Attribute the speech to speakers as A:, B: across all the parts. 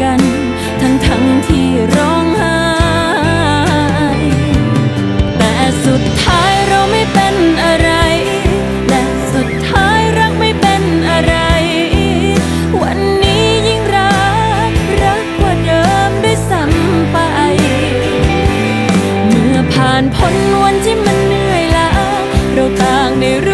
A: กัน ทั้งทั้งๆที่ร้องไห้แต่สุดท้ายเราไม่เป็นอะไร และสุดท้ายรักไม่เป็นอะไร วันนี้ยิ่งรัก รักกว่าเดิมด้วยซ้ำไป เมื่อผ่านพ้นวันที่มันเหนื่อยล้าเราต่างได้รู้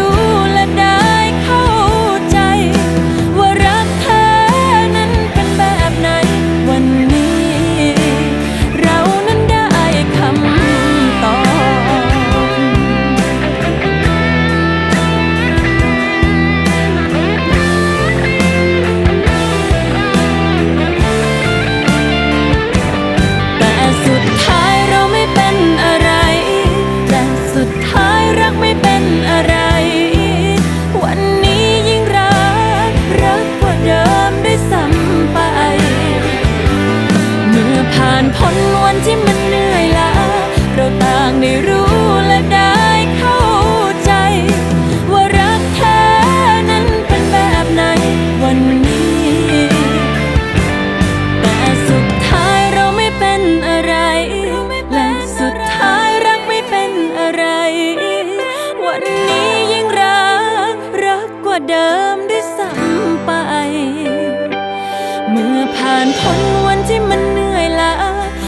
A: เดิมด้วยซ้ำไป เมื่อผ่านพ้นวันที่มัน